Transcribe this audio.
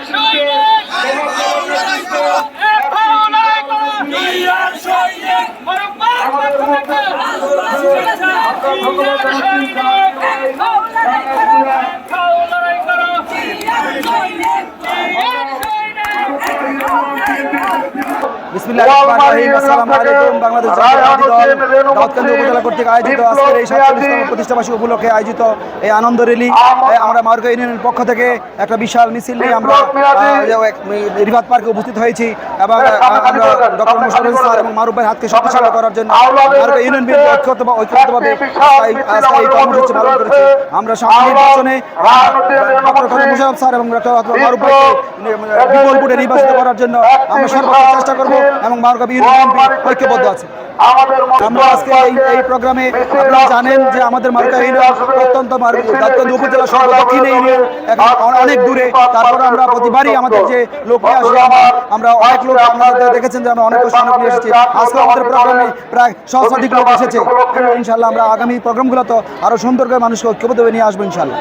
বিসমিল্লাহির রহমানির বাংলাদেশ জাতীয়তাবাদী দল দাউদকান্দি উপজেলা কর্তৃক আয়োজিত আজকের এই সাতচল্লিশতম প্রতিষ্ঠাবার্ষিকী উপলক্ষে আয়োজিত এই আনন্দ র্যালি। আমরা মার্গ ইউনিয়নের পক্ষ থেকে একটা বিশাল মিছিল নিয়ে আমরা রিভাত পার্কে উপস্থিত হয়েছি এবং আমরা ডক্টর স্যার এবং মারুফ ভাই হাতকে শক্তিশালী করার জন্য মার্গ ইউনিয়ন বিএনপি ঐক্যবদ্ধ ঐক্যবদ্ধভাবে আজকে- আজকে এই কর্মসূচি পালন করেছি। আমরা সামনে নির্বাচনে ডক্টর মুশারফ স্যার এবং নির্বাচিত করার জন্য আমরা সর্বোচ্চ চেষ্টা এবং ঐক্যবদ্ধ আছে। আমরা আজকে এই প্রোগ্রামে আপনারা জানেন যে আমাদের মার্কা অত্যন্ত উপজেলা অনেক দূরে। তারপরে আমরা প্রতিবারই আমাদের যে লোক আমরা- অনেক লোক আপনারা দেখেছেন যে আমরা অনেক এসেছি। আজকে আমাদের প্রোগ্রামে প্রায় সহস্রাধিক লোক এসেছে। ইনশাল্লাহ আমরা আগামী প্রোগ্রামগুলো তো আরও সুন্দর করে মানুষকে ঐক্যবদ্ধ নিয়ে আসব ইনশাল্লাহ